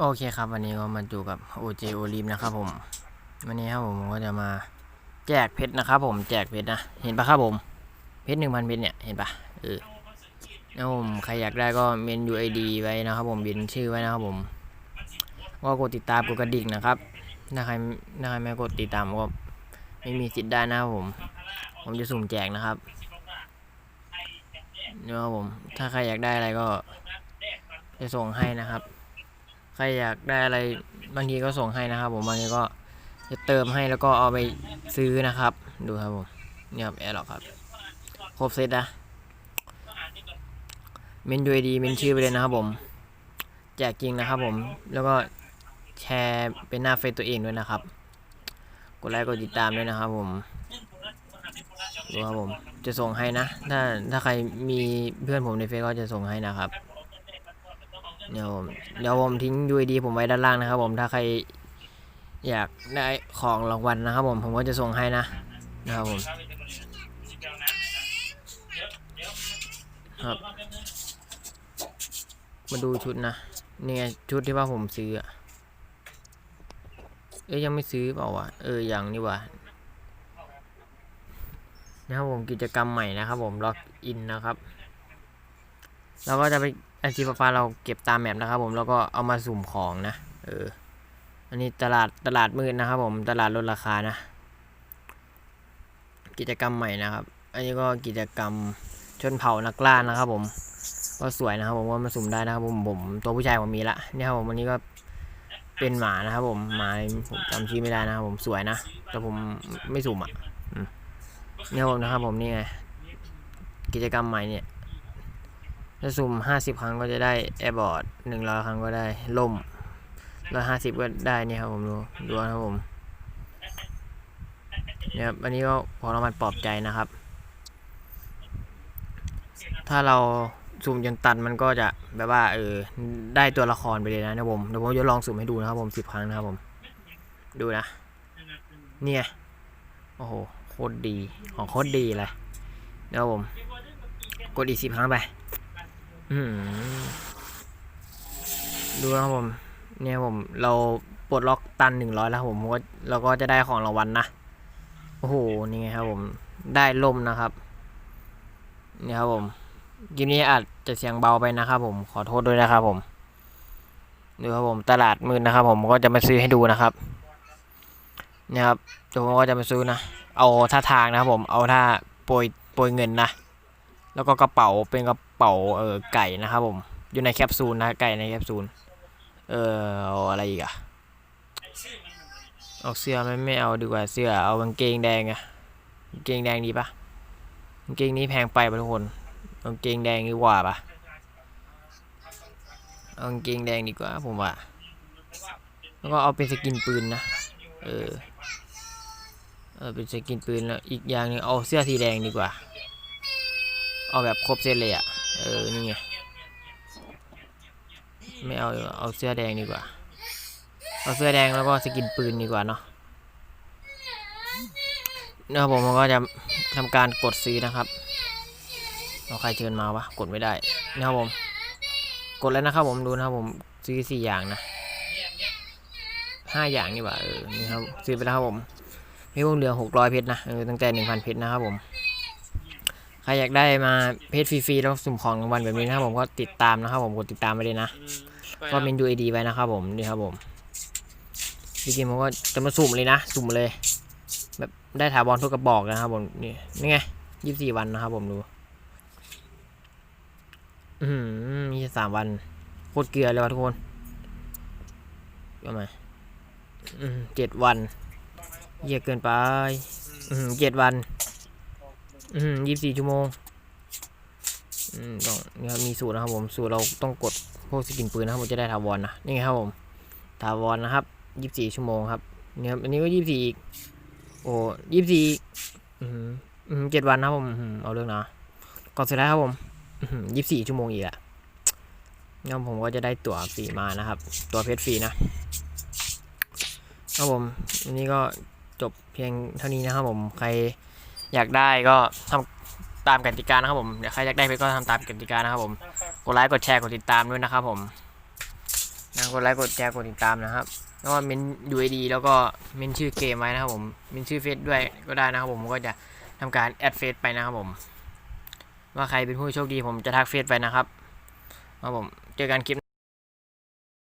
โอเคครับ วันนี้ก็มาอยู่กับ OJ o l i v นะครับผม วันนี้ครับผมก็จะมาแจกเพชรนะครับผมแจกเพชรนะ เห็นปะครับผม เพชรหนึ่งพันเพชรเนี่ย เห็นปะเออแล้วผมใครอยากได้ก็เมน UID ไว้นะครับผมบินชื่อไว้นะครับผมก็กดติดตามกดกระดิ่งนะครับถ้าใครถ้าใครไม่กดติดตามก็ไม่มีสิทธิ์ได้นะครับผม ผมจะสุ่มแจกนะครับเนี่ยครับผม ถ้าใครอยากได้อะไรก็จะส่งให้นะครับ ใครอยากได้อะไรบางทีก็ส่งให้นะครับ ผมบางทีก็จะเติมให้แล้วก็เอาไปซื้อนะครับ ดูครับผมเนี่ยครับแอร์หรอกครับ ครบเซตนะเมนยูไอดีเมนชื่อไปเลยนะครับผมแจกจริงนะครับผมแล้วก็แชร์เป็นหน้าเฟซตัวเองด้วยนะครับ กดไลค์กดติดตามด้วยนะครับผมดูครับผมจะส่งให้นะ ถ้าถ้าใครมีเพื่อนผมในเฟซก็จะส่งให้นะครับ เดี๋ยวผมเดี๋ยวผมทิ้ง UID ผมไว้ด้านล่างนะครับผมถ้าใครอยากได้ของรางวัลนะครับผมผมก็จะส่งให้นะนะครับผมครับ มาดูชุดนะนี่ไงชุดที่ว่าผมซื้ออะเอ้ยยังไม่ซื้อเปล่าวะเออยังนี่หว่านะครับผมกิจกรรมใหม่นะครับผมล็อกอินนะครับ เราก็จะไป ไอจีฟ้าเราเก็บตามแมปนะครับผมแล้วก็เอามาสุ่มของนะ เออ อันนี้ตลาดตลาดมืดนะครับผมตลาดลดราคานะ กิจกรรมใหม่นะครับ อันนี้ก็กิจกรรมชนเผ่านักล่านะครับผม ก็สวยนะครับผมว่ามาสุ่มได้นะครับผมผมตัวผู้ชายผมมีละเนี่ยครับผมวันนี้ก็เป็นหมานะครับผมหมาผมจำชื่อไม่ได้นะครับผมสวยนะ แต่ผมไม่สุ่มอะเนี่ยผมนะครับผมนี่ไงกิจกรรมใหม่เนี่ย ถ้าสุ่มห้าสิบครั้งก็จะได้แอร์บอร์ดหนึ่งร้อยครั้งก็ได้ล่มร้อยห้าสิบก็ได้เนี่ยครับผมดูดูนะครับผมเนี่ยครับอันนี้ก็ของรางวัลปลอบใจนะครับ ถ้าเราสุ่มจนตันมันก็จะแบบว่าเออได้ตัวละครไปเลยนะนะบผมเดี๋ยวผมจะลองสุ่มให้ดูนะครับผมสิบครั้งนะครับผม ดูนะ เนี่ยโอ้โหโคตรดีของโคตรดีเลยนะครับผม กดอีกสิบครั้งไป ดูนะครับผม เนี่ยผมเราปลดล็อกตันหนึ่งร้อยแล้วผมก็เราก็จะได้ของรางวัลนะ โอ้โห นี่ไงครับผม ได้ล่มนะครับ นี่ครับผมคลิปนี้อาจจะเสียงเบาไปนะครับผม ขอโทษด้วยนะครับผม ดูครับผม ตลาดมืดนะครับผมก็จะมาซื้อให้ดูนะครับนี่ครับเดี๋ยวผมก็จะมาซื้อนะ เอาท่าทางนะครับผม เอาท่าโปรยโปรยเงินนะ แล้วก็กระเป๋าเป็นกระเป๋าเออไก่นะครับผมอยู่ในแคปซูลนะไก่ในแคปซูลเออออะไรอีกอะเอาเสื้อไม่ไม่เอาดีกว่าเสื้อเอากางเกงแดงอะกางเกงแดงดีปะกางเกงนี้แพงไปปะทุกคนเกางเกงแดงดีกว่าปะเอากางเกงแดงดีกว่าผมว่าแล้วก็เอาเป็นสกินปืนนะเออเออเป็นสกินปืนแล้วอีกอย่างนึงเอาเสื้อสีแดงดีกว่า เอาแบบครบเซตเลยอะ เออ นี่ไง ไม่เอา เอาเสื้อแดงดีกว่า เอาเสื้อแดงแล้วก็สกินปืนดีกว่าเนาะนะครับผมก็จะทำการกดซื้อนะครับเอาใครเชิญมาวะ กดไม่ได้นะครับผม กดแล้วนะครับผมดูนะครับผมซื้อสี่อย่างนะห้าอย่างนี่ว่าเออนี่ครับซื้อไปแล้วครับผมมีวงเหลือหกร้อยเพชรนะเออตั้งแต่หนึ่งพันเพชรนะครับผม ครอยากได้มาเพจฟรีๆแล้วสุ่มของรางวัลแบบนี้นะครับผมก็ติดตามนะครับผมกดติดตามไปเลยนะก็เป็น UID ไว้นะครับผมนี่ครับผมจริงๆผมก็จะมาสุ่มเลยนะ สุ่มเลย แบบได้ถาวรทุกกระบอกนะครับผมนี่นี่ไงยี่สิบสี่วันนะครับผมดูอืมมีสามวันโคตรเกลือเลยวะทุกคนก็มาอืมเจ็ดวันเยอะเกินไปอืมเจ็ดวัน อืมยี่สิบสี่ชั่วโมง อืมต้องนี่ครับมีสูตรนะครับผม สูตรเราต้องกดพวกสกินปืนนะครับผมจะได้ถาวรนะ นี่ไงครับผม ถาวรนะครับยี่สิบสี่ชั่วโมงครับ นี่ครับ อันนี้ก็ยี่สิบสี่อีก โอ้ยี่สิบสี่อืมอืมเจ็ดวันนะครับผม เอาเรื่องนะก่อนเสร็จแล้วครับผมยี่สิบสี่ชั่วโมงอีกอะงั้นผมก็จะได้ตั๋วฟรีมานะครับ ตั๋วเพชรฟรีนะครับผมอันนี้ก็จบเพียงเท่านี้นะครับผม ใคร อยากได้ก็ทำตามกติกานะครับผมเดี๋ยวใครอยากได้เพชรก็ทำตามกติกานะครับผมกดไลค์กดแชร์กดติดตามด้วยนะครับผมนะกดไลค์กดแชร์กดติดตามนะครับแล้วก็เมน UID แล้วก็เมนชื่อเกมไว้นะครับผมเมนชื่อเฟซด้วยก็ได้นะครับผมก็จะทำการแอดเฟซไปนะครับผม ว่าใครเป็นผู้โชคดีผมจะทักเฟซไปนะครับครับผมเจอกันคลิป